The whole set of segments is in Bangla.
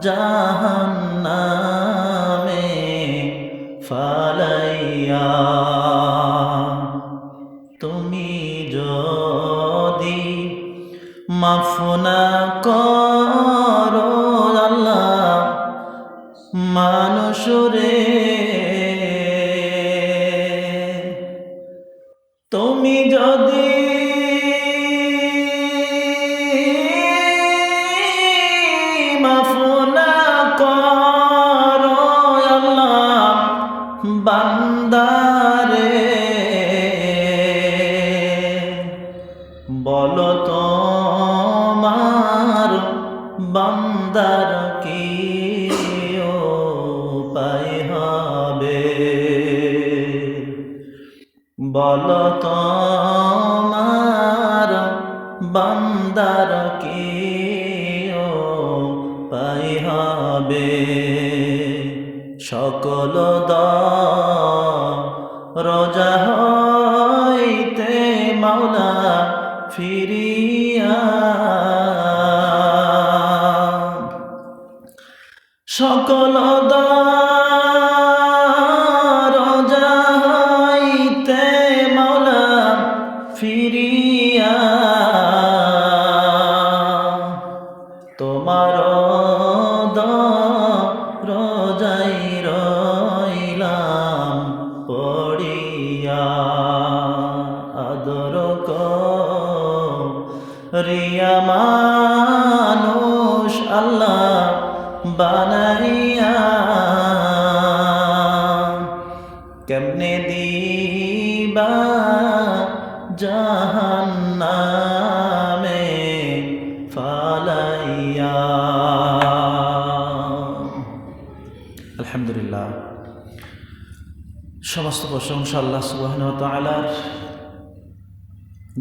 জাহান্নামে ফালাইয়া তুমি যদি মাফনা করো আল্লাহ মানুষরে বান্দার প্রশংসা আল্লাহ সুবাহন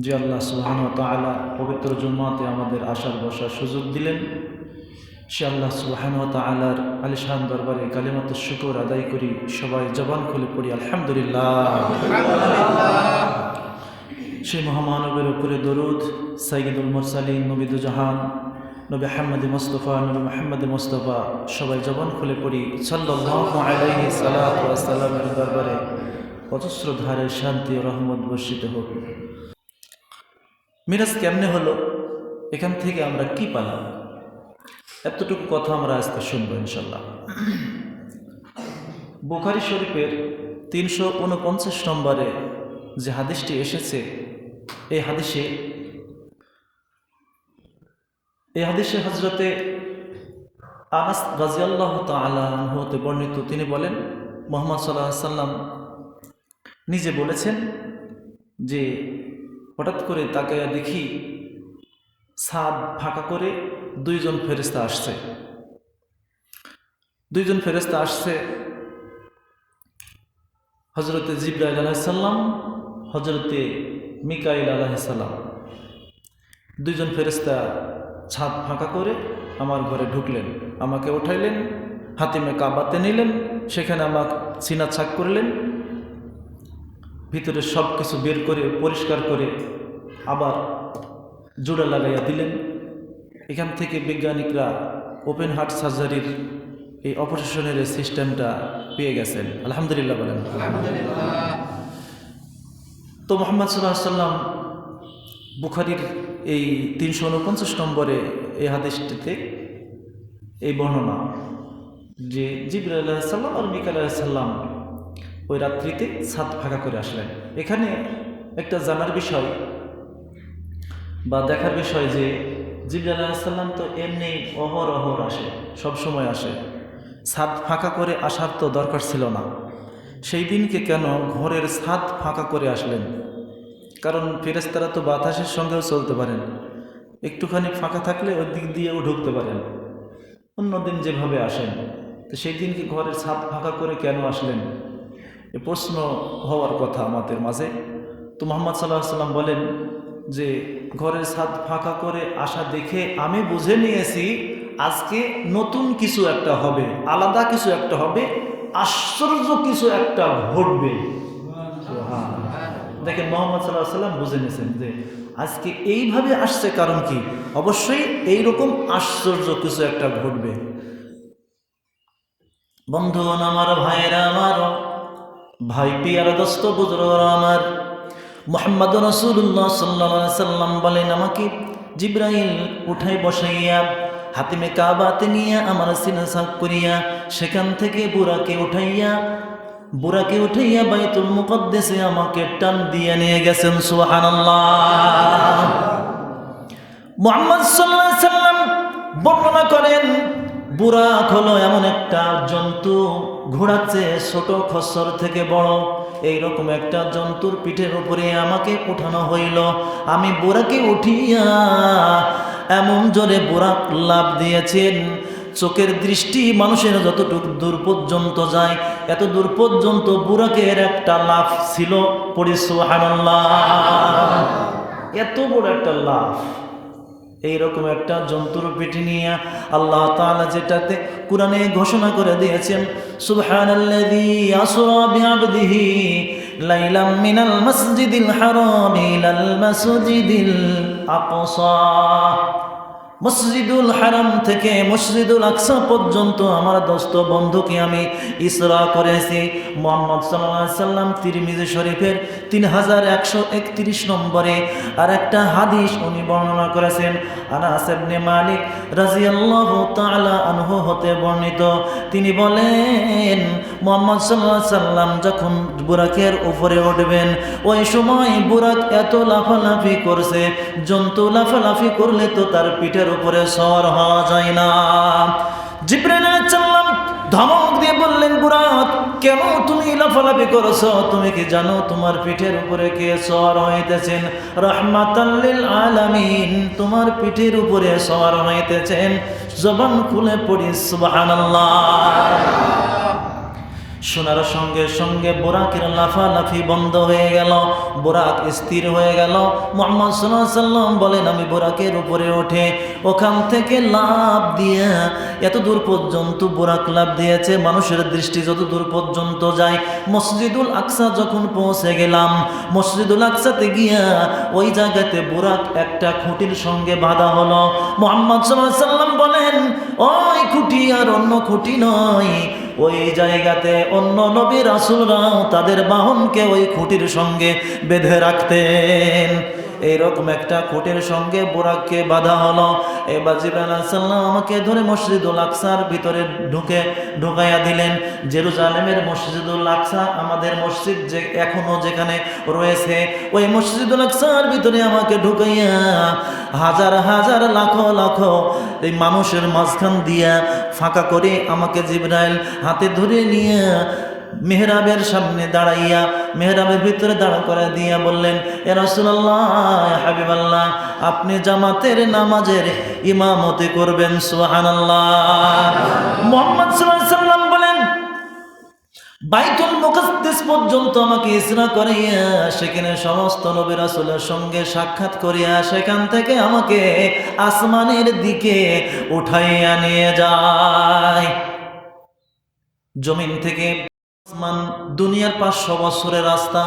যে আল্লাহ সুবাহন পবিত্র জুম্মাতে আমাদের আসার বসার সুযোগ দিলেন, সে আল্লাহ সুবাহন তালার আলিশান দরবারে কালিমত শুকর আদায় করি, সবাই জবান খুলে পড়ি, আলহামদুলিল্লাহ। সেই মহামানবের উপরে দরুদ সাইদুল মুরসালিন, নবিদু জাহান, নবী আহমদ মোস্তফা, নবী মাহমদ মোস্তফা, সবাই জবান খুলে পড়ি, সাল্লাল্লাহু আলাইহি সালামের দরবারে। অজস্র ধারে শান্তি ও রহমত বর্ষিত হোক। মিরাজ কেমনে হলো? এখান থেকে আমরা কি পালাম? এতটুকু কথা আমরা আজকে শুনব ইনশাল্লাহ বুখারি শরীফের তিনশো উনপঞ্চাশ নম্বরে যে হাদিসটি এসেছে এই হাদিসে এই হাদিসে হজরতে আনাস রাজিয়াল্লাহ হতে বর্ণিত তিনি বলেন, মোহাম্মদ সাল্লাহ সাল্লাম নিজে বলেছেন যে হঠাৎ করে তাকে দেখি ছাদ ফাঁকা করে দুইজন ফেরিস্তা আসছে। দুইজন ফেরিস্তা আসছে হজরতে জিব্রাইল আলাহিসাল্লাম হজরতে মিকাইল আলাহিসাল্লাম দুইজন ফেরিস্তা ছাদ ফাঁকা করে আমার ঘরে ঢুকলেন, আমাকে উঠাইলেন হাতিমে কাবাতে নিলেন, সেখানে আমাকে সিনা ছাক করলেন ভিতরে সব কিছু বের করে, পরিষ্কার করে আবার জোড়া লাগাইয়া দিলেন। এখান থেকে বিজ্ঞানিকরা ওপেন হার্ট সার্জারির এই অপারেশনের সিস্টেমটা পেয়ে গেছেন। আলহামদুলিল্লাহ বলেন। তো মোহাম্মদ সাল্লাহ সাল্লাম বুখারির এই তিনশো উনপঞ্চাশ নম্বরে এই হাদিসটিতে এই বর্ণনা যে জিবর আলাহিসাল্লাম আর মিকাল আলাহিসাল্লাম ওই রাত্রিতে ছাদ ফাঁকা করে আসলেন। এখানে একটা জানার বিষয় বা দেখার বিষয় যে জিবর আলাহিসাল্লাম তো এমনি অহর অহর আসে, সব সময় আসে। ছাদ ফাঁকা করে আসার তো দরকার ছিল না। সেই দিনকে কেন ঘরের ছাদ ফাঁকা করে আসলেন? কারণ ফেরেস্তারা তো বাতাসের সঙ্গেও চলতে পারেন। একটুখানি ফাঁকা থাকলে ওই দিক দিয়েও ঢুকতে পারেন। অন্যদিন যেভাবে আসেন, তো সেই দিনকে ঘরের ছাদ ফাঁকা করে কেন আসলেন? এ প্রশ্ন হওয়ার কথা আমাদের মাঝে। তো মোহাম্মদ সাল্লাহ সাল্লাম বলেন যে, ঘরের ছাদ ফাঁকা করে আসা দেখে আমি বুঝে নিয়েছি আজকে নতুন কিছু একটা হবে, আলাদা কিছু একটা হবে, আশ্চর্য কিছু একটা ঘটবে। দেখেন মোহাম্মদ সাল্লাহ সাল্লাম বুঝে নিয়েছেন যে, আজকে এইভাবে আসছে কারণ কি? অবশ্যই এইরকম আশ্চর্য কিছু একটা ঘটবে। বন্ধুগণ, আমার ভাইয়েরা আমার ভাই পিয়ার দোস্ত, বুজুর্গরা আমার। মোহাম্মদ রসুল্লাহ সাল্লাহ সাল্লাম বলেন, আমাকে জিব্রাইল উঠাই বসাইয়া, হাতিমে কাবাতে নিয়ে আমার সিনা সাফ করিয়া, সেখান থেকে বুড়াকে উঠাইয়া বুড়াকে উঠাইয়া বাইতুল মুকদ্দেসে আমাকে টান দিয়ে নিয়ে গেছেন, সুবহানাল্লাহ। মোহাম্মদ সাল্লাহ সাল্লাম বর্ণনা করেন বুরাক হলো এমন একটা জন্তু, ঘোড়াচ্ছে ছোট খসর থেকে বড়। এইরকম একটা জন্তুর পিঠের উপরে আমাকে উঠানো হইল। আমি বুড়াকে উঠিয়া এমন জোরে বুরাক লাভ দিয়েছেন। চোখের দৃষ্টি মানুষের যতটুকু দূর পর্যন্ত যায়, এত দূর পর্যন্ত বুরাকের একটা লাভ ছিল পরিসুহানাল্লাহ এত বড় একটা লাভ এইরকম একটা জন্তুর পিঠে নিয়ে আল্লাহ তাআলা যেটাতে কোরআনে ঘোষণা করে দিয়েছেন, সুবহানাল্লাযী আসরা লাইলাম মিনাল মসজিদুল হারাম থেকে মসজিদুল আকসা পর্যন্ত আমার দোস্ত বন্ধুকে আমি ইসরা করেছি। মোহাম্মদ সাল্লাহ সাল্লাম তিরমিজি শরীফের তিন হাজার একশো একত্রিশ নম্বরে আর একটা হাদিস উনি বর্ণনা করেছেন। আনাস ইবনে মালিক রাজিয়াল্লাহু তাআলা আনহু হতে বর্ণিত। তিনি বলেন, মোহাম্মদ সাল্লাহ সাল্লাম যখন বুরাকের উপরে উঠবেন, ওই সময় বুরাক এত লাফালাফি করছে, জন্তু লাফালাফি করলে তো তার পিঠের উপরে সর হওয়া যায় না। জিব্রাইল ধমক দিয়ে বললেন, বুরাত, কেন তুমি লাফালাফি করছ? তুমি কি জানো তোমার পিঠের উপরে কে সর হইতেছেন? রহমাতাল্লিল আলামিন, তোমার পিঠের উপরে সর হইতেছেন। জবান খুলে পড়ি, সুবহানাল্লাহ। শোনার সঙ্গে সঙ্গে বোরাকের লাফালাফি বন্ধ হয়ে গেল, বোরাক স্থির হয়ে গেল। মোহাম্মদ সাল্লাহ সাল্লাম বলেন, আমি বোরাকের উপরে ওঠে, ওখান থেকে লাভ দিয়ে এত দূর পর্যন্ত বোরাক লাভ দিয়েছে, মানুষের দৃষ্টি যত দূর পর্যন্ত যায়, মসজিদুল আকসা যখন পৌঁছে গেলাম, মসজিদুল আকসাতে গিয়া ওই জায়গাতে বোরাক একটা খুঁটির সঙ্গে বাঁধা হলো। মোহাম্মদ সাল্লাহ সাল্লাম বলেন, ওই খুঁটি আর অন্য খুঁটি নয় ওই জায়গাতে অন্য নবী রাসুলরাও তাদের বাহনকে ওই খুঁটির সঙ্গে বেঁধে রাখতেন। এইরকম একটা কোটের সঙ্গে বোরাককে বাধা হলো। এবার জিব্রাইল সাল্লাম আমাকে ধরে মসজিদুল আকসার ভিতরে ঢুকে ঢুকাইয়া দিলেন। জেরুজালেমের মসজিদুল আকসা, আমাদের মসজিদ যে এখনও যেখানে রয়েছে, ওই মসজিদুল আকসার ভিতরে আমাকে ঢুকাইয়া হাজার হাজার লাখো লাখো এই মানুষের মাঝখান দিয়া ফাঁকা করে আমাকে জিব্রাইল হাতে ধরে নিয়ে মেহরাবের সামনে দাঁড়াইয়া মেহরাবের ভিতরে দাঁড়া করে দিয়া বললেন, এ রসুল্লাহ হাবিবাল্লাহ, আপনি জামাতের নামাজের ইমামতি করবেন সুহানাল্লাহ মোহাম্মদ সাল্লাম বলেন, বাইতুল মুকাদ্দেস পর্যন্ত আমাকে ইসরা করিয়া সেখানে সমস্ত নবী রাসূলের সঙ্গে সাক্ষাৎ করিয়া সেখান থেকে আমাকে আসমানের দিকে উঠাইয়া নিয়ে যায়। জমিন থেকে আসমান, দুনিয়ার পাঁচশো বছরের রাস্তা।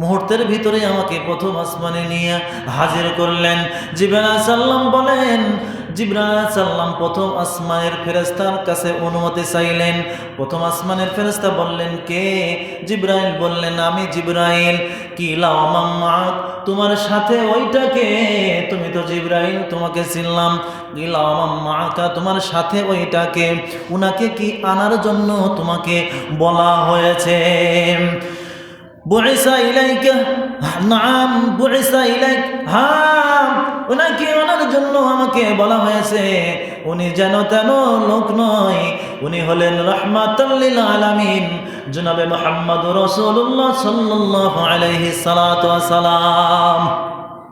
মুহূর্তের ভিতরে আমাকে প্রথম আসমানে নিয়ে হাজির করলেন। জিবরা সাল্লাম বলেন জিবরা সাল্লাম প্রথম আসমানের ফেরেস্তার কাছে অনুমতি চাইলেন। প্রথম আসমানের ফেরেস্তা বললেন, কে? জিব্রাইল বললেন, আমি জিব্রাইল। কি লামাক তোমার সাথে ওইটাকে তুমি তো জিব্রাইল, তোমাকে চিনলাম। কি লামাকা তোমার সাথে ওইটাকে উনাকে কি আনার জন্য তোমাকে বলা হয়েছে? বুইসা ইলাইকা, নাম বুইসা ইলাইক হ্যাঁ ওনাকে ওনার জন্য আমাকে বলা হয়েছে। উনি যেন তেন লোক নয়। উনি হলেন রহমাতাল্লিল আলামিন। জনাবে মোহাম্মদ রসুল্লাহ সাল্লাহ আলাইহি সালাতু সালাম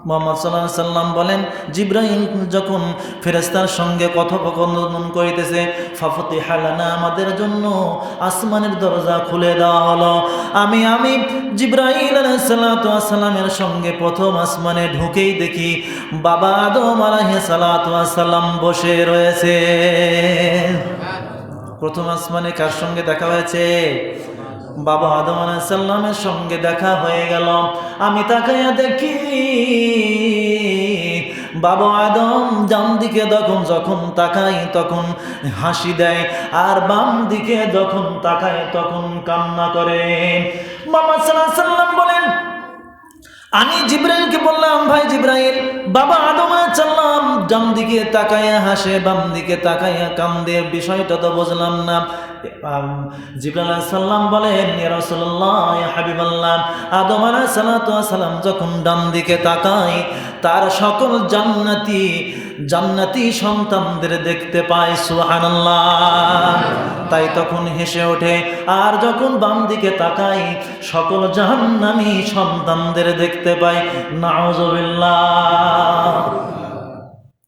মোহাম্মদ সাল্লাহ সাল্লাম বলেন জিব্রাহিম যখন ফেরেস্তার সঙ্গে কথোপকথন করিতেছে ফাফতি হালানা আমাদের জন্য আসমানের দরজা খুলে দেওয়া হলো। আমি আমি জিব্রাহিল সালামের সঙ্গে প্রথম আসমানে ঢুকেই দেখি, বাবা আদম আলাহে সালাম বসে রয়েছে। প্রথম আসমানে কার সঙ্গে দেখা হয়েছে? বাবা আদম আলাইসাল্লামের সঙ্গে দেখা হয়ে গেল। আমি তাকাইয়া দেখি, বাবা আদম ডান দিকে যখন যখন তাকাই তখন হাসি দেয়, আর বাম দিকে যখন তাকায় তখন কান্না করে। সাল্লাহ সাল্লাম বলেন, আমি জিব্রাইলকে বললাম, ভাই জিব্রাইল, বাবা আদম চাল্লাম ডান দিকে তাকাইয়া হাসে, বাম দিকে তাকাইয়া কান্দে। বিষয়টা তো বুঝলাম না। দেখতে পায়, সুবহানাল্লাহ। তাই তখন হেসে ওঠে। আর যখন বাম দিকে তাকাই সকল জাহান্নামী সন্তানদের দেখতে পাই নাউজুবিল্লাহ।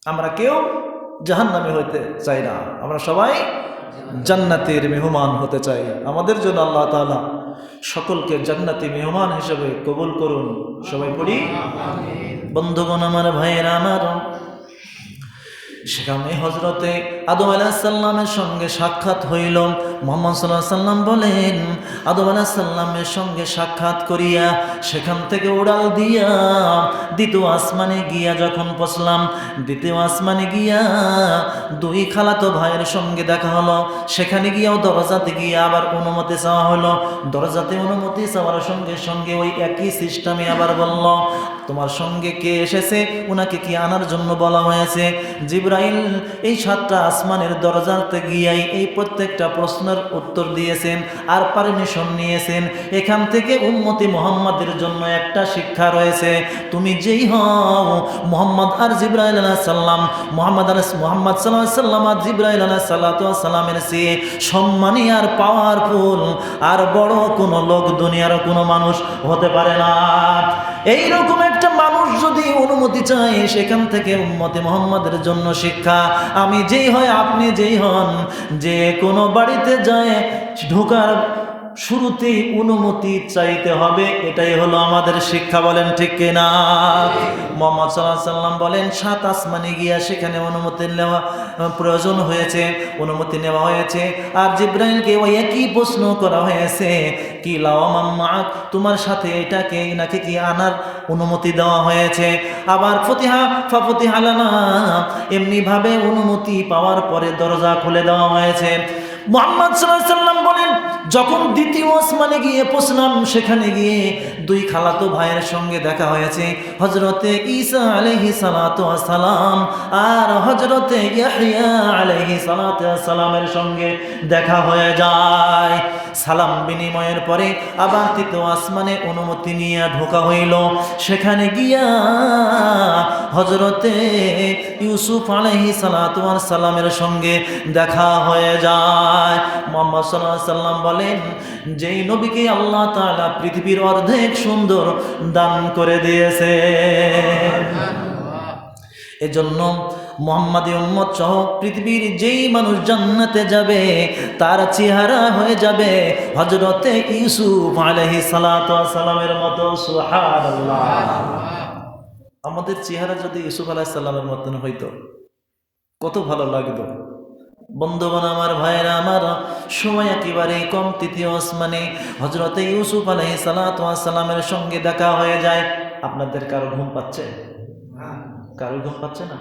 আমরা কেউ জাহান্নামী হইতে চাই না। আমরা সবাই জান্নাতের মেহমান হতে চাই। আমাদের জন্য আল্লাহ তালা সকলকে জান্নাতি মেহমান হিসেবে কবুল করুন। সবাই পড়ি? বন্ধুগণ, আমার ভাইয়ের, আমার সেখানে হজরতে আদম আলাহিসাল্লামের সঙ্গে সাক্ষাৎ হইল। মোহাম্মদ সাল্লাহ সাল্লাম বলেন, আদম আলাহিসাল্লামের সঙ্গে সাক্ষাৎ করিয়া সেখান থেকে উড়াল দিয়া দ্বিতীয় আসমানে গিয়া যখন পৌঁছলাম, দ্বিতীয় আসমানে গিয়া দুই খালাতো ভাইয়ের সঙ্গে দেখা হলো। সেখানে গিয়াও দরজাতে গিয়ে আবার অনুমতি চাওয়া হলো। দরজাতে অনুমতি চাওয়ার সঙ্গে সঙ্গে ওই একই সিস্টেমে আবার বলল, তোমার সঙ্গে কে এসেছে? ওনাকে কি আনার জন্য বলা হয়েছে? জিব্রাইল এই সাতটা আসমানের দরজাতে গিয়াই এই প্রত্যেকটা প্রশ্নের উত্তর দিয়েছেন আর পারমিশন নিয়েছেন। এখান থেকে উম্মতি মোহাম্মদের জন্য একটা শিক্ষা রয়েছে। তুমি যেই হও, মোহাম্মদ আর জিব্রাইল আলাহ সাল্লাম মোহাম্মদ আলাহ মোহাম্মদ সাল্লাহ সাল্লাম আর জিব্রাইল আলাহ সাল্লাতু সাল্লামের চেয়ে সম্মানী আর পাওয়ারফুল আর বড় কোনো লোক দুনিয়ার কোনো মানুষ হতে পারে না। এইরকম একটা মানুষ যদি অনুমতি চায় সেখান থেকে উম্মতে মোহাম্মদের জন্য শিক্ষা। আমি যেই হয়, আপনি যেই হন। যে কোনো বাড়িতে যায়, ঢোকার শুরুতেই অনুমতি চাইতে হবে, এটাই হলো আমাদের শিক্ষা, বলেন ঠিক কিনা? মোহাম্মদ সাল্লাহ সাল্লাম বলেন, সাত আসমানে গিয়া সেখানে অনুমতি নেওয়া প্রয়োজন হয়েছে, অনুমতি নেওয়া হয়েছে। আর জিব্রাইলকে ওই একই প্রশ্ন করা হয়েছে, কি লাওয়ামাম্মা তোমার সাথে এটাকে নাকি কি আনার অনুমতি দেওয়া হয়েছে? আবার, ফতিহা ফাফতিহা লানা। এমনিভাবে অনুমতি পাওয়ার পরে দরজা খুলে দেওয়া হয়েছে। মোহাম্মদ সাল্লাহ সাল্লাম যখন দ্বিতীয় আসমানে গিয়ে পৌঁছলাম সেখানে গিয়ে দুই খালাতো ভাইয়ের সঙ্গে দেখা হয়েছে। হজরতে ঈসা আলহি সালাত সালাম আর হজরতে আলহি সালাত সালামের সঙ্গে দেখা হয়ে যায়। সালাম বিনিময়ের পরে আবার তৃতীয় আসমানে অনুমতি নিয়ে ঢোকা হইল। সেখানে গিয়া হজরতে ইউসুফ আলহি সালাত সালামের সঙ্গে দেখা হয়ে যায়। মোহাম্মদ সাল্লাম বলেন, যেই নবীকে আল্লাহ তাআলা পৃথিবীর অর্ধেক সুন্দর দান করে দিয়েছে। এজন্য মোহাম্মদ উম্মত সহ পৃথিবীর যেই মানুষ জান্নাতে যাবে, তার চেহারা হয়ে যাবে হজরতে ইউসুফ আলহি সালামের মতো আমাদের চেহারা যদি ইউসুফ আলাহ সাল্লামের মতন হইতো, কত ভালো লাগতো। বন্ধুগণ, আমার ভাইয়েরা, আমার সময় একেবারে কম। তৃতীয় ওসমানে হজরতে ইউসুফ আলহি সালাতামের সঙ্গে দেখা হয়ে যায়। আপনাদের কারও ঘুম পাচ্ছে? কারও ঘুম পাচ্ছে না।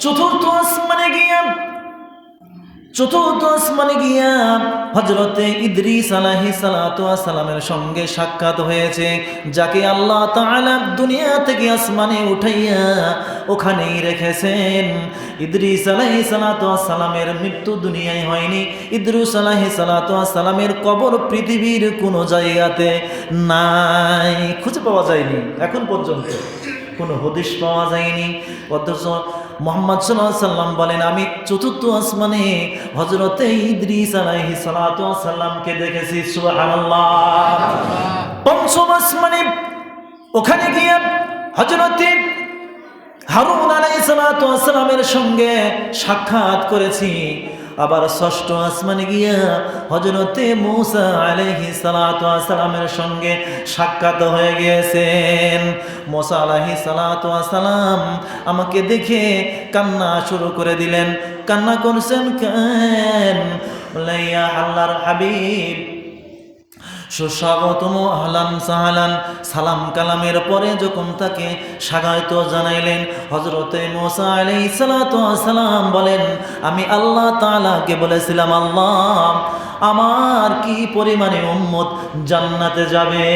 চতুর্থ আসমানে গিয়া চতুর্থ আসমানে গিয়া হজরতে ইদ্রিস আলাহি সালামের সঙ্গে সাক্ষাৎ হয়েছে, যাকে আল্লাহ তাআলা দুনিয়া থেকে আসমানে উঠাইয়া ওখানেই রেখেছেন। ইদ্রিস আলাহি সালামের মৃত্যু দুনিয়ায় হয়নি। ইদ্রুস আলাহি সালামের কবর পৃথিবীর কোনো জায়গাতে নাই, খুঁজে পাওয়া যায়নি, এখন পর্যন্ত কোনো হদিস পাওয়া যায়নি। অথচ মোহাম্মদ সাল্লাহ সাল্লাম বলেন, আমি চতুর্থ আসমানে হজরতে ইদ্রিস আলাইহি সালাতু সাল্লামকে দেখেছি। সুবহানাল্লাহ। পঞ্চম আসমানে ওখানে গিয়ে হজরতে হারুন আলাইহিস সালাতু সাল্লামের সঙ্গে সাক্ষাৎ করেছি। আবার ষষ্ঠ আসমানে গিয়া হজরতে মৌসা আলহি সালামের সঙ্গে সাক্ষাৎ হয়ে গিয়েছেন। মোসা আলাহি সালাম আমাকে দেখে কান্না শুরু করে দিলেন। কান্না করছেন কেন? আল্লাহর হাবিব সুস্বাগতম, আহলান সাহালান, সালাম কালামের পরে যখন তাকে স্বাগত জানাইলেন হজরতে মোসা আলাই সালাম বলেন, আমি আল্লাহ তালাকে বলেছিলাম, আল্লাহ, আমার কি পরিমাণে উম্মত জান্নাতে যাবে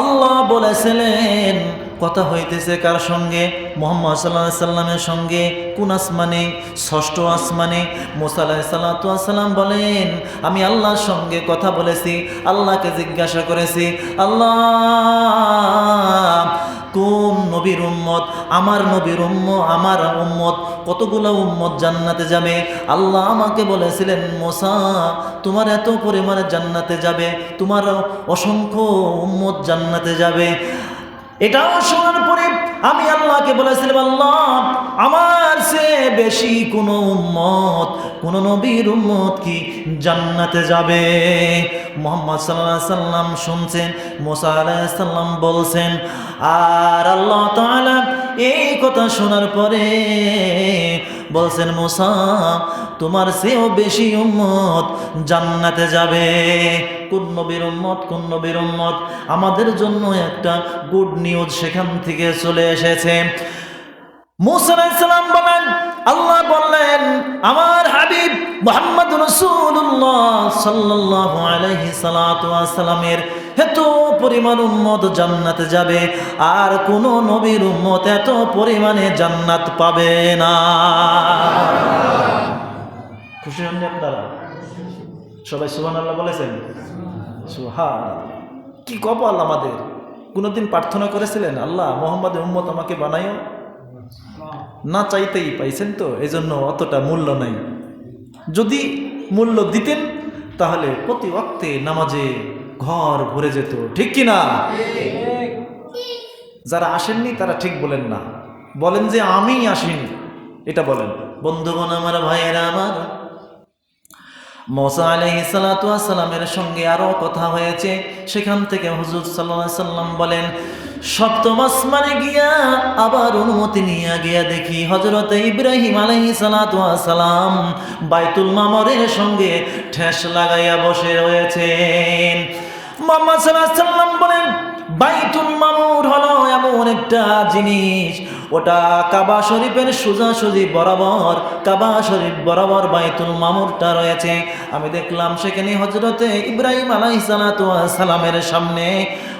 আল্লাহ বলেছিলেন কথা হইতেছে কার সঙ্গে? মোহাম্মদ সাল্লাহ সাল্লামের সঙ্গে। কোন আসমানে? ষষ্ঠ আসমানে। মোসাল্লাহ সাল্লাম বলেন, আমি আল্লাহর সঙ্গে কথা বলেছি, আল্লাহকে জিজ্ঞাসা করেছি, আল্লাহ, কোন নবীর উম্মত? আমার নবীর উম্ম, আমার উম্মত, কতগুলো উম্মত জান্নাতে যাবে? আল্লাহ আমাকে বলেছিলেন, মোসা, তোমার এত পরিমাণে জান্নাতে যাবে, তোমার অসংখ্য উম্মত জান্নাতে যাবে। এটাও শোনার পরে আমি আল্লাহকে বলেছিলাম, আল্লাহ, আমার সে বেশি কোনো উম্মত, কোন নবীর উম্মত কি জান্নাতে যাবে? মোহাম্মদ সাল্লাহ সাল্লাম শুনছেন, মোসা আলাইসাল্লাম বলছেন, আর আল্লাহ তাআলা এই কথা শোনার পরে বলছেন, মোসা, তোমার সেও বেশি উম্মত জান্নাতে যাবে। কোন নবীর উম্মত, কোন নবীর উম্মত? আমাদের জন্য একটা গুড নিউজ সেখান থেকে চলে এসেছে। মুসালাম বলেন, আল্লাহ বললেন, আমার হাবিব মোহাম্মদ রসুল্লাহ সাল্লাহ আলহি সালামের এত পরিমাণ উম্মত জান্নাতে যাবে, আর কোন নবীর উম্মত এত পরিমাণে জান্নাত পাবে না। খুশি হননি আপনারা? সবাই সুহান আল্লাহ বলেছেন? সুহান কি কপাল আমাদের? কোনোদিন প্রার্থনা করেছিলেন, আল্লাহ মোহাম্মদ উম্মত আমাকে বানাইও না চাইতেই পাইছেন তো এই জন্য অতটা মূল্য নাই। যদি মূল্য দিতেন, তাহলে প্রতি ওয়াক্তে নামাজে ঘর ভরে যেত, ঠিক কি না? যারা আসেননি, তারা ঠিক বলেন না। বলেন যে, আমি আসিনি। এটা বলেন। বন্ধুগণ, আমার ভাইয়েরা, আমার মোসা আলহি সালামের সঙ্গে আরও কথা হয়েছে। সেখান থেকে হুজুর সাল্লাহ সাল্লাম বলেন, সপ্তম আসমানে গিয়া আবার অনুমতি নিয়ে গিয়া দেখি হজরত ইব্রাহিম আলহি সালাম বাইতুল মামরের সঙ্গে ঠেস লাগাইয়া বসে রয়েছেন। মোহাম্মদ সাল্লাহ সাল্লাম বলেন, বাইতুল মামুর হলো এমন একটা জিনিস ওটা কাবা শরীফের সোজাসুজি বরাবর, কাবা শরীফ বরাবর বাইতুল মামুরটা রয়েছে। আমি দেখলাম সেখানে হজরতে ইব্রাহিম আলাই সালামের সামনে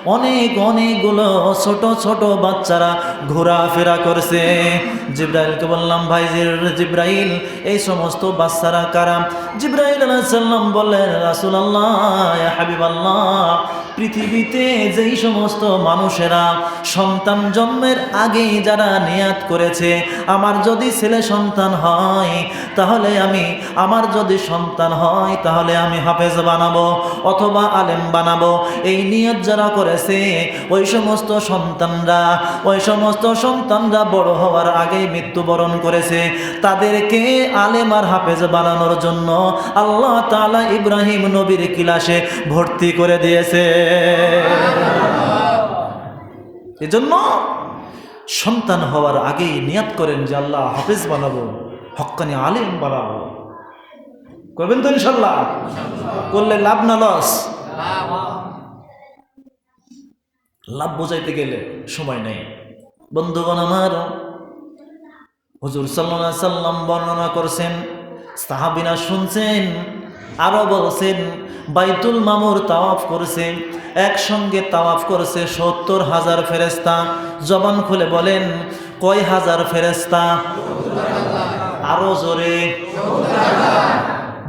অনেক, অনেকগুলো ছোট ছোট বাচ্চারা ঘোরাফেরা করছে। জিব্রাইলকে বললাম, ভাই জিব্রাইল, এই সমস্ত বাচ্চারা কারা? জিব্রাইল আলাইসাল্লাম বললেন রাসুল আল্লাহ হাবিব পৃথিবীতে যেই সমস্ত মানুষেরা সন্তান জন্মের আগে যারা নিয়াত করেছে, আমার যদি ছেলে সন্তান হয়, তাহলে আমি, আমার যদি সন্তান হয়, তাহলে আমি হাফেজ বানাবো অথবা আলেম বানাবো। এই নিয়ত যারা করেছে। ওই সমস্ত সন্তানরা, ওই সমস্ত সন্তানরা বড় হওয়ার আগেই মৃত্যুবরণ করেছে। তাদেরকে আলেম আর হাফেজ বানানোর জন্য আল্লাহ তালা ইব্রাহিম নবীর কিলাসে ভর্তি করে দিয়েছে। এজন্য সন্তান হওয়ার আগেই নিয়াত করেন যে আল্লাহ হাফেজ বানাবো, হক্কানি আলেম বানাবো। করবেন তো ইনশাল্লাহ করলে লাভ না, লস? লাভ বোঝাইতে গেলে সময় নেই। বন্ধুগণ আমার, হুজুর সাল্লাহ সাল্লাম বর্ণনা করছেন সাহাবিনা শুনছেন, আরও বলছেন, বাইতুল মামুর তাওয়াফ করছে, একসঙ্গে তাওয়াফ করেছে সত্তর হাজার ফেরেস্তা জবান খুলে বলেন, কয় হাজার ফেরেস্তা আরও জোরে।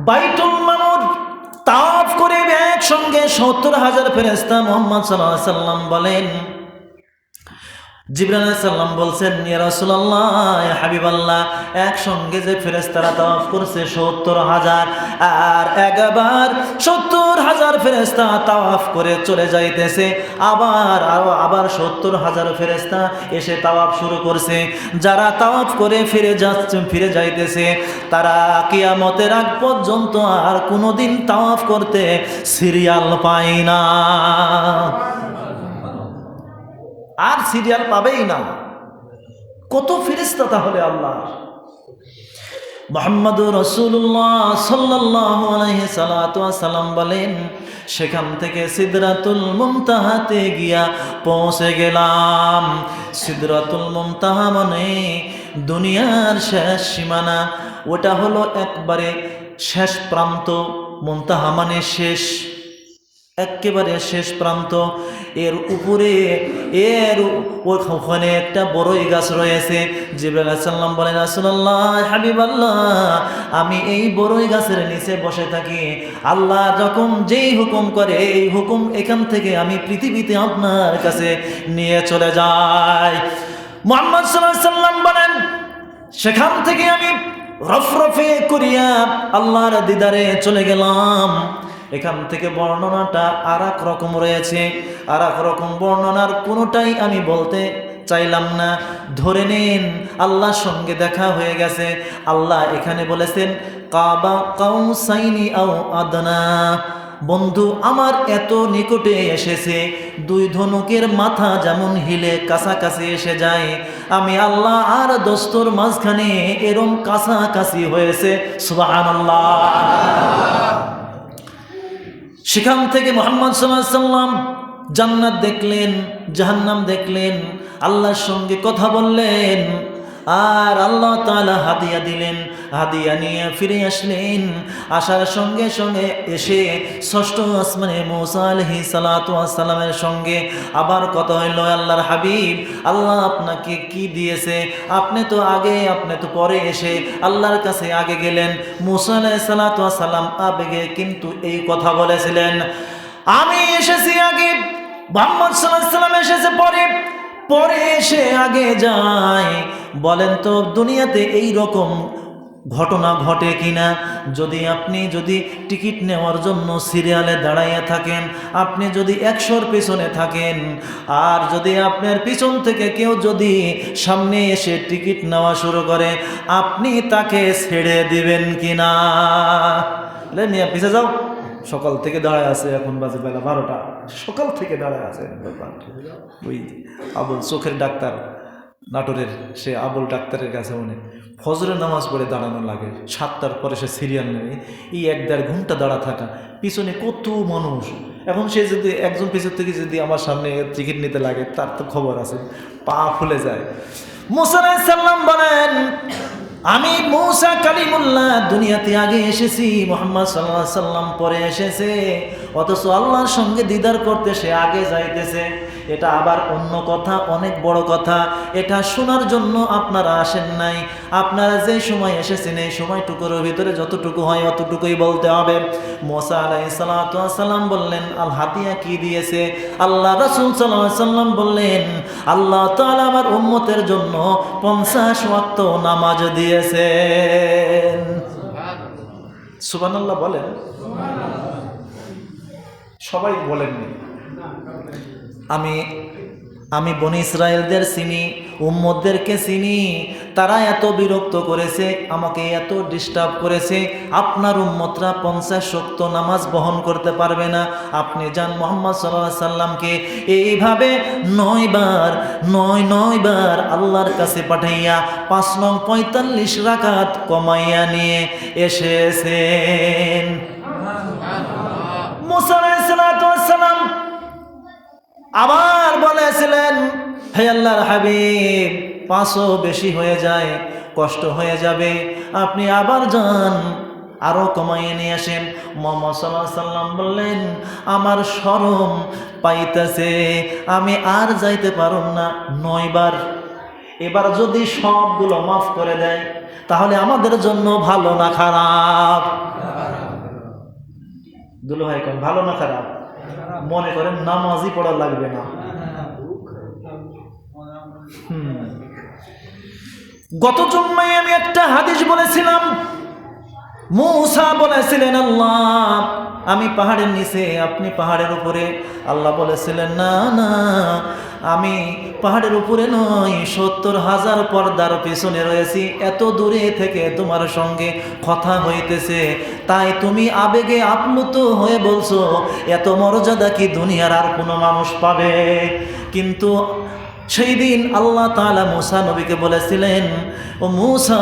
বাইতুল একসঙ্গে সত্তর হাজার ফেরেস্তা মোহাম্মদ সাল্লাহ সাল্লাম বলেন জিবরান বলছেন হাবিবাল্লাহ, একসঙ্গে যে ফেরেশতারা তাওয়াফ করছে সত্তর হাজার, আর একবার সত্তর হাজার ফেরেশতা তাওয়াফ করে চলে যাইতেছে, আবার আরও আবার সত্তর হাজার ফেরেশতা এসে তাওয়াফ শুরু করছে। যারা তাওয়াফ করে ফিরে যাচ্ছে, ফিরে যাইতেছে, তারা কিয়ামতের আগ পর্যন্ত আর কোনোদিন তাওয়াফ করতে সিরিয়াল পায় না। আর সিরিয়াল পাবেই না। কত ফেরিস্তা তাহলে আল্লাহ মোহাম্মদ রসুল্লাহ সালাম বলেন, সেখান থেকে সিদরাতুল মুমতাহাতে গিয়া পৌঁছে গেলাম। সিদরাতুল মুমতাহা মানে দুনিয়ার শেষ সীমানা। ওটা হলো একবারে শেষ প্রান্ত। মুমতাহা মানে শেষ। একেবারে শেষ প্রান্ত। এর উপরে, এর ওখানে একটা বড়ই গাছ রয়েছে। জিবরাইল সাল্লাম বলেন, রাসূলুল্লাহ, হাবিবাল্লাহ, আমি এই বড়ই গাছের নিচে বসে থাকি। আল্লাহ যখন যেই হুকুম করে, এই হুকুম এখান থেকে আমি পৃথিবীতে আপনার কাছে নিয়ে চলে যাই। মোহাম্মদ সাল্লাহ সাল্লাম বলেন, সেখান থেকে আমি রফরফে করিয়া আল্লাহর দিদারে চলে গেলাম। এখান থেকে বর্ণনাটা আর রকম রয়েছে। আর রকম বর্ণনার কোনোটাই আমি বলতে চাইলাম না। ধরে নিন, আল্লাহর সঙ্গে দেখা হয়ে গেছে। আল্লাহ এখানে বলেছেন, কাবা কাউসাইনি আও আদনা। বন্ধু, আমার এত নিকটে এসেছে। দুই ধনুকের মাথা যেমন হিলে কাছাকাছি এসে যায়। আমি আল্লাহ আর দোস্তর মাঝখানে এরম কাছাকাছি হয়েছে। সুবহানাল্লাহ। সেখান থেকে মোহাম্মদ সাল্লাম জান্নাত দেখলেন জাহান্নাম দেখলেন আল্লাহর সঙ্গে কথা বললেন। আর আল্লাহ তাআলা হাদিয়া দিলেন। হাদিয়া নিয়ে ফিরে আসলেন। আসার সঙ্গে সঙ্গে এসে ষষ্ঠ আসমানে মৌসা আলহি সালামের সঙ্গে আবার কথা হইল আল্লাহর হাবিব, আল্লাহ আপনাকে কি দিয়েছে? আপনি তো আগে, আপনি তো পরে এসে আল্লাহর কাছে আগে গেলেন। মুসা আলাহ সালাম আবেগে কিন্তু এই কথা বলেছিলেন, আমি এসেছি আগে, মোহাম্মদ সাল্লাহ সাল্লাম এসেছে পরে। পরে এসে আগে যায়। বলেন তো, দুনিয়াতে এই রকম ঘটনা ঘটে কিনা? যদি আপনি যদি টিকিট নেওয়ার জন্য সিরিয়ালে দাঁড়াইয়া থাকেন, আপনি যদি একশোর পিছনে থাকেন, আর যদি আপনার পিছন থেকে কেউ যদি সামনে এসে টিকিট নেওয়া শুরু করে, আপনি তাকে ছেড়ে দিবেন কিনা? মিয়া, পিছে যাও। সকাল থেকে দাঁড়ায় আছে, এখন বাজে বেলা বারোটা। সকাল থেকে দাঁড়ায় আছে ওই আবুল চোখের ডাক্তার, নাটোরের সে আবুল ডাক্তারের কাছে উনি। ফজরের নামাজ পড়ে দাঁড়ানো লাগে, সাতটার পরে সে সিরিয়াল নেবে এই এক দেড় ঘণ্টা দাঁড়া থাকা, পিছনে কত মানুষ। এখন সে যদি একজন পিছন থেকে যদি আমার সামনে টিকিট নিতে লাগে, তার তো খবর আছে, পা ফুলে যায়। মুসারাই সাল্লাম বলেন আমি মৌসা কালিমুল্লাহ দুনিয়াতে আগে এসেছি, মোহাম্মদ সাল্লাহ সাল্লাম পরে এসেছে, অথচ আল্লাহর সঙ্গে দিদার করতে সে আগে যাইতেছে। এটা আবার অন্য কথা, অনেক বড় কথা। এটা শোনার জন্য আপনারা আসেন নাই। আপনারা যে সময় এসেছেন, এই সময়টুকুর ভিতরে যতটুকু হয় অতটুকুই বলতে হবে। মোসা আলাই সাল্লাম বললেন আল হাতিয়া কি দিয়েছে? আল্লাহ রসুল সাল্লাম বললেন, আল্লাহ আমার উম্মতের জন্য পঞ্চাশ ওয়াক্ত নামাজ দিয়েছেন। সুবহানাল্লাহ বলেন? সবাই বলেননি। আমি আমি বনি ইসরায়েলদের চিনি উম্মদদেরকে চিনি তারা এত বিরক্ত করেছে আমাকে এত ডিস্টার্ব করেছে আপনার উম্মতরা পঞ্চাশ শক্ত নামাজ বহন করতে পারবে না। আপনি যান মোহাম্মদ সাল্লাহ সাল্লামকে এইভাবে নয়বার নয় নয়বার আল্লাহর কাছে পাঠাইয়া পাঁচ নং পঁয়তাল্লিশ রাকাত কমাইয়া নিয়ে এসেছেন। মুসা আবার বলেছিলেন, হে আল্লাহর হাবিব পাঁচও বেশি হয়ে যায়, কষ্ট হয়ে যাবে। আপনি আবার যান আরও কমাইয়ে নিয়ে আসেন। মোহাম্মদ সাল্লাহ সাল্লাম বললেন, আমার সরম পাইতেছে, আমি আর যাইতে পারুম না নয়বার এবার যদি সবগুলো মাফ করে দেয়, তাহলে আমাদের জন্য ভালো না খারাপ? দুলো ভাই ভালো না খারাপ? মনে করেন নামাজই পড়া লাগবে না। গত জন্মায় আমি একটা হাদিস বলেছিলাম মূসা বলেছিলেন, আল্লাহ, আমি পাহাড়ের নিচে, আপনি পাহাড়ের উপরে। আল্লাহ বলেছিলেন, না না, আমি পাহাড়ের উপরে নয় সত্তর হাজার পর্দার পেছনে রয়েছি। এত দূরে থেকে তোমার সঙ্গে কথা হইতেছে। তাই তুমি আবেগে আপ্লুত হয়ে বলছো, এত মর্যাদা কি দুনিয়ার আর কোনো মানুষ পাবে? কিন্তু সেই দিন আল্লাহ তাআলা মুসা নবীকে বলেছিলেন, ও মুসা,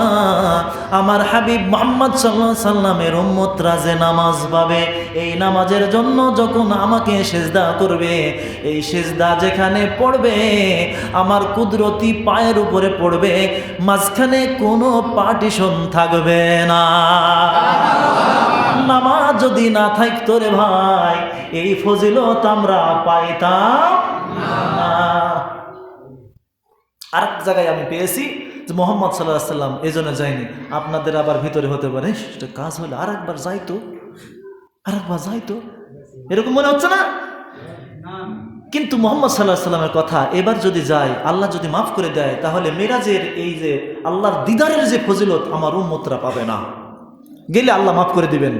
আমার হাবিব মোহাম্মদ সাল্লাহ সাল্লামের উম্মতরা যে নামাজ পাবে, এই নামাজের জন্য যখন আমাকে সেজদা করবে, এই সেজদা যেখানে পড়বে, আমার কুদরতি পায়ের উপরে পড়বে, মাঝখানে কোনো পার্টিশন থাকবে না। নামাজ যদি না থাকতো রে ভাই, এই ফজিলত আমরা পাইতাম না। আর এক জায়গায় আমি পেয়েছি যে মোহাম্মদ সাল্লাহ সাল্লাম এই জন্য যায়নি। আপনাদের আবার ভিতরে হতে পারে "ইস, এটা কাজ হলে আর একবার যাইতো আর একবার যাইতো এরকম মনে হচ্ছে না? কিন্তু মোহাম্মদ সাল্লাহ সাল্লামের কথা এবার যদি যায় আল্লাহ যদি মাফ করে দেয় তাহলে মেরাজের এই যে আল্লাহর দিদারের যে ফজিলত আমার উম্মতরা পাবে না। গেলে আল্লাহ মাফ করে দিবেন।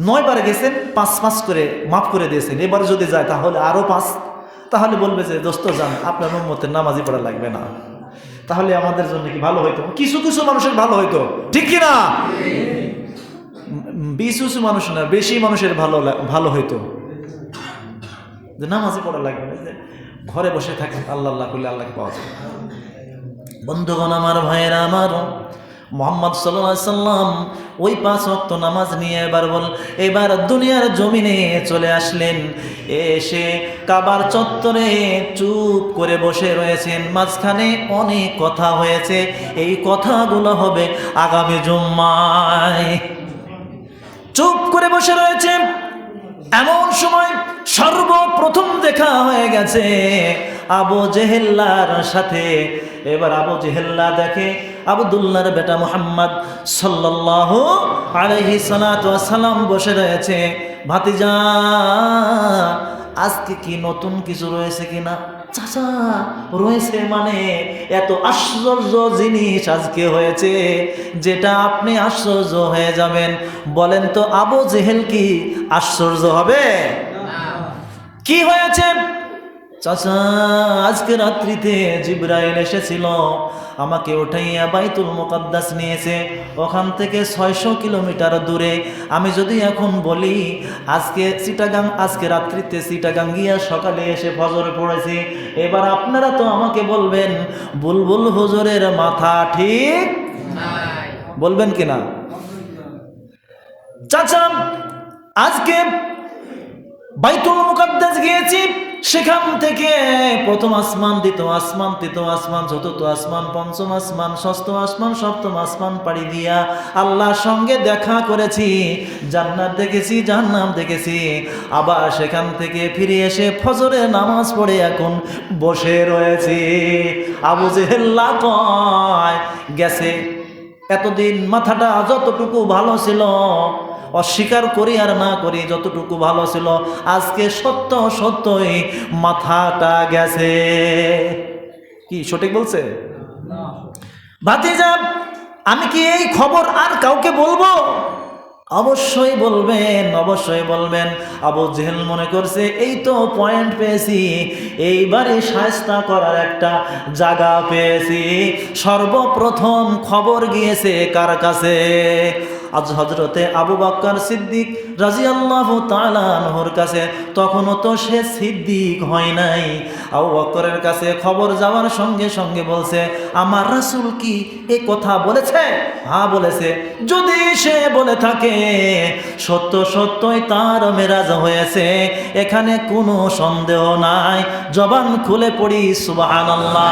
নয়বার গেছেন পাঁচ পাঁচ করে মাফ করে দিয়েছেন। এবার যদি যায় তাহলে আরও পাঁচ তাহলে বলবে যে, দোস্ত, যান, আপনার উম্মতের নামাজি পড়া লাগবে না। তাহলে আমাদের জন্য কি ভালো হইতো? কিছু কিছু মানুষের ভালো হইতো। ঠিক কি না বিশ কিছু মানুষ না, বেশি মানুষের ভালো ভালো হইতো। যে নামাজি পড়া লাগবে না, যে ঘরে বসে থাকেন, আল্লাহ আল্লাহ করলে আল্লাহকে পাওয়া যায়। বন্ধুগণ, আমার ভাইয়েরা, আমার মোহাম্মদ সাল্লাম ওই পাঁচ অক্ত নামাজ নিয়ে এবার বল, এবার দুনিয়ার জমিনে চলে আসলেন। এসে কাবার চত্বরে চুপ করে বসে রয়েছেন। মাঝখানে অনেক কথা হয়েছে। এই কথাগুলো হবে আগামী জুম্মায়। চুপ করে বসে রয়েছেন এমন সময় সর্বপ্রথম দেখা হয়ে গেছে। আবু জেহেল্লার সাথে। এবার আবু জেহেল্লা দেখে আবদুল্লাহর বেটা মোহাম্মদ সাল্লাল্লাহু আলাইহি সালাতু সালাম বসে রয়েছে। ভাতিজা আজকে কি নতুন কিছু রয়েছে কিনা? চাচা রয়েছে মানে এত আশ্চর্য জিনিস আজকে হয়েছে যেটা আপনি আশ্চর্য হয়ে যাবেন। বলেন তো আবু জেহেল কি আশ্চর্য হবে? কি হয়েছে? চাচা আজকে রাত্রিতে জিব্রাইল এসেছিল আমাকে উঠাইয়া বাইতুল মোকাদ্দাস নিয়েছে। ওখান থেকে ছয়শো কিলোমিটার দূরে। আমি যদি এখন বলি আজকে চিটাগাং আজকে রাত্রিতে চিটাগাং গিয়া সকালে এসে ফজরে পড়েছি। এবার আপনারা তো আমাকে বলবেন বুলবুল হুজুরের মাথা ঠিক? বলবেন কিনা চাচা আজকে বাইতুল মুকাদ্দাস গিয়েছি। সেখান থেকে প্রথম আসমান, দ্বিতীয় আসমান, তৃতীয় আসমান, চতুর্থ আসমান, পঞ্চম আসমান, ষষ্ঠ আসমান, সপ্তম আসমান পাড়ি দিয়া আল্লাহর সঙ্গে দেখা করেছি। জান্নাত দেখেছি, জাহান্নাম দেখেছি। আবার সেখান থেকে ফিরে এসে ফজরে নামাজ পড়ে এখন বসে রয়েছি। আবু জেহেল্লা কয় গেছে। এতদিন মাথাটা যতটুকু ভালো ছিল অস্বীকার করি আর না করি, যতটুকু ভালো ছিল, আজকে সত্য সত্যই মাথাটা গেছে। কি, সঠিক বলছে? ভাতিজা, আমি কি এই খবর আর কাউকে বলব? অবশ্যই বলবেন অবশ্যই বলবেন। আবু জেহেল মনে করছে, এই তো পয়েন্ট পেয়েছি, এইবারে সাহস্তা করার একটা জায়গা পেয়েছি। সর্বপ্রথম খবর গিয়েছে কার কাছে? আজ হজরতে আবু বাক্কার সিদ্দিক রাজি আল্লাহ তালানহর কাছে, তখনও তো সে সিদ্দিক হয় নাই। আবু বক্করের কাছে খবর যাওয়ার সঙ্গে সঙ্গে বলছে, আমার রাসুল কি এ কথা বলেছে? হ্যাঁ বলেছে। যদি সে বলে থাকে, সত্য সত্যই তার মেরাজ হয়েছে। এখানে কোনো সন্দেহ নাই। জবান খুলে পড়ি সুবাহান আল্লাহ